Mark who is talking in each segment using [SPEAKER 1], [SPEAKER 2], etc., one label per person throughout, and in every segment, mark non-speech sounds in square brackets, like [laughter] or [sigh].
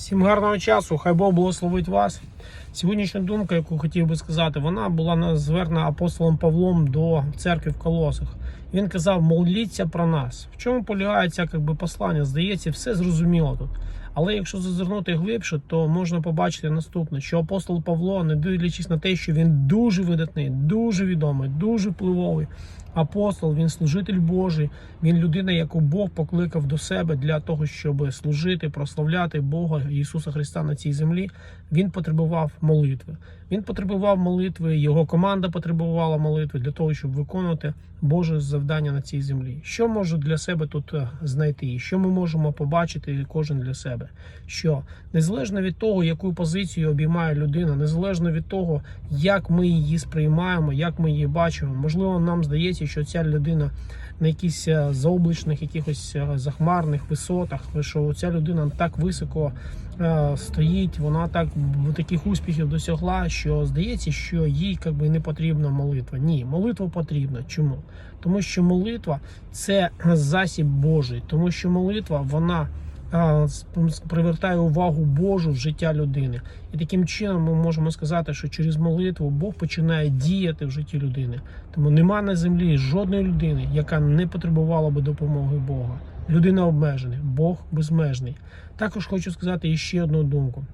[SPEAKER 1] Всім гарного часу, хай Бог благословить вас. Сьогоднішня думка, яку хотів би сказати, вона була звернена апостолом Павлом до церкви в Колосах. Він казав: моліться про нас. В чому полягає ця як би, послання? Здається, все зрозуміло тут. Але якщо зазирнути глибше, то можна побачити наступне: що апостол Павло, не дивлячись на те, що він дуже видатний, дуже відомий, дуже впливовий апостол, він служитель Божий, він людина, яку Бог покликав до себе для того, щоб служити, прославляти Бога Ісуса Христа на цій землі. Він потребував молитви. Він потребував молитви, його команда потребувала молитви для того, щоб виконувати Боже завдання на цій землі. Що можу для себе тут е, знайти? Що ми можемо побачити кожен для себе? Що незалежно від того, яку позицію обіймає людина, незалежно від того, як ми її сприймаємо, як ми її бачимо, можливо, нам здається, що ця людина на якихось е, заоблачних, якихось е, захмарних висотах, що ця людина так високо е, стоїть, вона так таких успіхів досягла, що здається, що їй якби не потрібна молитва. Ні, молитва потрібна. Чому? Тому що молитва це засіб Божий, тому що молитва вона привертає увагу Божу в життя людини. І таким чином ми можемо сказати, що через молитву Бог починає діяти в житті людини. Тому нема на землі жодної людини, яка не потребувала би допомоги Бога. Людина обмежена, Бог безмежний. Також хочу сказати ще одну думку.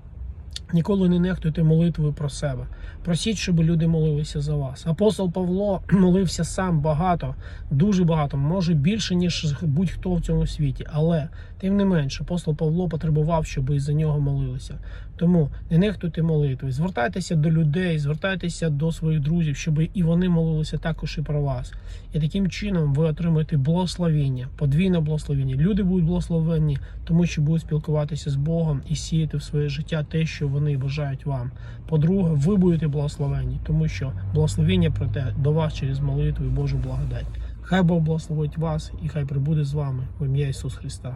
[SPEAKER 1] Ніколи не нехтуйте молитвою про себе. Просіть, щоб люди молилися за вас. Апостол Павло [clears throat] молився сам багато, дуже багато, може більше, ніж будь-хто в цьому світі. Але тим не менше, апостол Павло потребував, щоб і за нього молилися. Тому не нехтуйте молитвою. Звертайтеся до людей, звертайтеся до своїх друзів, щоб і вони молилися також і про вас. І таким чином ви отримаєте благословення, подвійне благословення. Люди будуть благословенні, тому що будуть спілкуватися з Богом і сіяти в своє життя те, що вони бажають вам. По-друге, ви будете благословені, тому що благословення прийде до вас через молитву і Божу благодать. Хай Бог благословить вас і хай прибуде з вами в ім'я Ісус Христа.